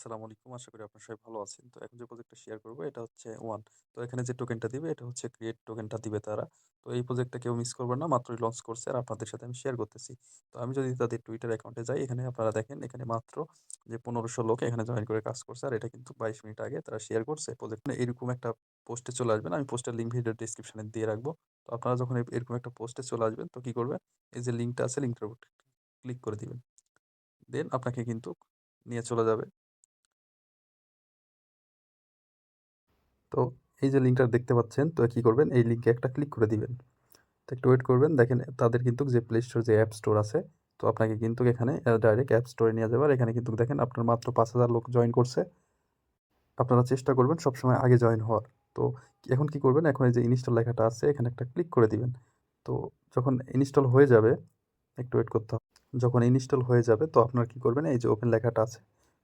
আসসালামু আলাইকুম। আশা করি আপনারা সবাই ভালো আছেন। তো এখন যে প্রজেক্টটা শেয়ার করব, এটা হচ্ছে ওয়ান। তো এখানে যে টোকেনটা দিবে, এটা হচ্ছে ক্রিয়েট টোকেনটা দিবে তারা। তো এই প্রজেক্টটা কেউ মিস করবেন না। মাত্রই লঞ্চ করছে আর আপনাদের সাথে আমি শেয়ার করতেছি। তো আমি যদি তাদের টুইটার অ্যাকাউন্টে যাই, এখানে আপনারা দেখেন, এখানে মাত্র যে পনেরোশো লোক এখানে জয়েন করে কাজ করছে। আর এটা কিন্তু ২২ মিনিট আগে তারা শেয়ার করছে। প্রজেক্ট এরকম একটা পোস্টে চলে আসবেন। আমি পোস্টের লিঙ্ক ভিডিও ডেসক্রিপশনে দিয়ে রাখব। তো আপনারা যখন এরকম একটা পোস্টে চলে আসবেন, তো কী করবেন? এই যে লিঙ্কটা আছে লিঙ্কটার উপর ক্লিক করে দিবেন। দেন আপনাকে কিন্তু নিয়ে চলে যাবে তো এই যে লিঙ্কটা দেখতে পাচ্ছেন, তো কী করবেন? এই লিঙ্কে একটা ক্লিক করে দিবেন। তো একটু ওয়েট করবেন। দেখেন, তাদের কিন্তু যে প্লে স্টোর যে অ্যাপ স্টোর আছে, তো আপনাকে কিন্তু এখানে ডাইরেক্ট অ্যাপ স্টোরে নিয়ে যাবে। এখানে কিন্তু দেখেন, আপনার মাত্র পাঁচ হাজার লোক জয়েন করছে। আপনারা চেষ্টা করবেন সবসময় আগে জয়েন হওয়ার। তো এখন কি করবেন? এখন এই যে ইনস্টল লেখাটা আছে, এখানে একটা ক্লিক করে দিবেন। তো যখন ইনস্টল হয়ে যাবে, একটু ওয়েট করতে হবে। যখন ইনস্টল হয়ে যাবে, তো আপনারা কি করবেন? এই যে ওপেন লেখাটা আছে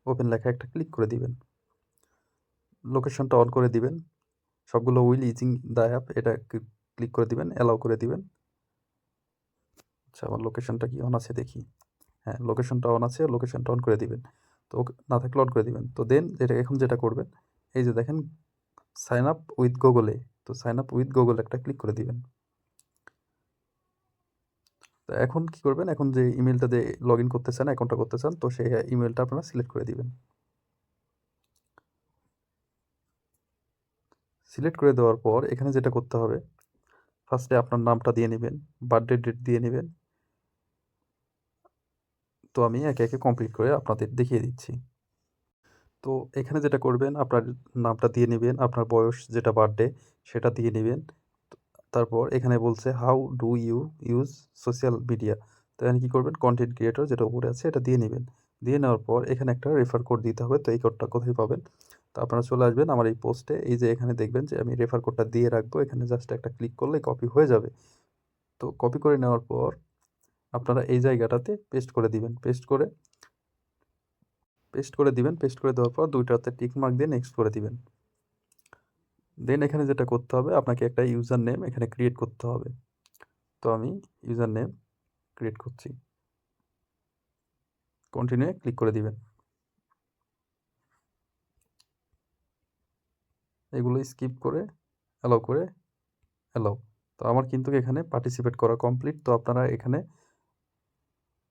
ওপেন লেখা একটা ক্লিক করে দিবেন। লোকেশনটা অন করে দিবেন। সবগুলো উইল ইজিং দ্য অ্যাপ এটা ক্লিক করে দিবেন অ্যালাউ করে দিবেন। আচ্ছা আমার লোকেশনটা কি অন আছে দেখি। হ্যাঁ লোকেশনটা অন আছে লোকেশনটা অন করে দিবেন। তো না থাকলে অন করে দিবেন। তো দেন এটা এখন যেটা করবেন, এই যে দেখেন সাইন আপ উইথ গুগলে তো সাইন আপ উইথ গুগল একটা ক্লিক করে দিবেন। তো এখন কি করবেন? এখন যে ইমেলটা দিয়ে লগ ইন করতে চান অ্যাকাউন্টটা করতে চান, তো সেই ইমেলটা আপনারা সিলেক্ট করে দিবেন। সিলেক্ট করে দেওয়ার পর এখানে যেটা করতে হবে ফার্স্টে আপনার নামটা দিয়ে নেবেন বার্থডে ডেট দিয়ে নেবেন। তো আমি একে একে কমপ্লিট করে আপনাদের দেখিয়ে দিচ্ছি। তো এখানে যেটা করবেন, আপনার নামটা দিয়ে নেবেন, আপনার বয়স যেটা বার্থডে সেটা দিয়ে নেবেন। তারপর এখানে বলছে how do you use social media তো এখানে কী করবেন কন্টেন্ট ক্রিয়েটর যেটা উপরে আছে, এটা দিয়ে নেবেন। দিয়ে নেওয়ার পর এখানে একটা রেফার কোড দিতে হবে, তো এই কোডটা কোথায় পাবেন? তো আপনারা চলে আসবেন আমার এই পোস্টে। এই যে এখানে দেখবেন যে আমি রেফার কোডটা দিয়ে রাখব। এখানে জাস্ট একটা ক্লিক করলে কপি হয়ে যাবে। তো কপি করে নেওয়ার পর আপনারা এই জায়গাটাতে পেস্ট করে দিবেন। পেস্ট করে পেস্ট করে দিবেন। পেস্ট করে দেওয়ার পর দুইটাতে টিক মার্ক দিয়ে নেক্সট করে দিবেন। দেন এখানে যেটা করতে হবে, আপনাকে একটা ইউজার নেম এখানে ক্রিয়েট করতে হবে। তো আমি ইউজার নেম ক্রিয়েট করছি কন্টিনিউ ক্লিক করে দিবেন। এগুলো স্কিপ করে অ্যালাউ করে অ্যালাউ তো আমার কিন্তু এখানে পার্টিসিপেট করা কমপ্লিট তো আপনারা এখানে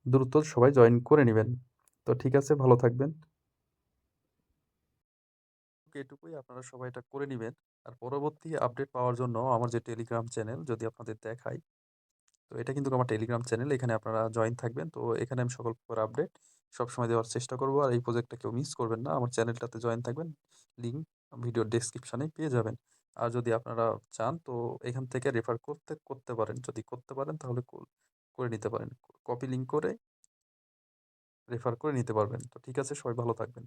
দ্রুত সবাই জয়েন করে নেবেন। তো ঠিক আছে, ভালো থাকবেন। এটুকুই আপনারা সবাই এটা করে নেবেন। আর পরবর্তী আপডেট পাওয়ার জন্য আমার যে টেলিগ্রাম চ্যানেল যদি আপনাদের দেখাই, তো এটা কিন্তু আমার টেলিগ্রাম চ্যানেল এখানে আপনারা জয়েন থাকবেন। তো এখানে আমি সকল প্রকার আপডেট সবসময় দেওয়ার চেষ্টা করব। আর এই প্রজেক্টটা কেউ মিস করবেন না। আমার চ্যানেলটাতে জয়েন থাকবেন। লিঙ্ক ভিডিওর ডেসক্রিপশানে পেয়ে যাবেন। আর যদি আপনারা চান, তো এখান থেকে রেফার করতে করতে পারেন। যদি করতে পারেন, তাহলে করে নিতে পারেন। কপি লিঙ্ক করে রেফার করে নিতে পারবেন। তো ঠিক আছে, সবাই ভালো থাকবেন।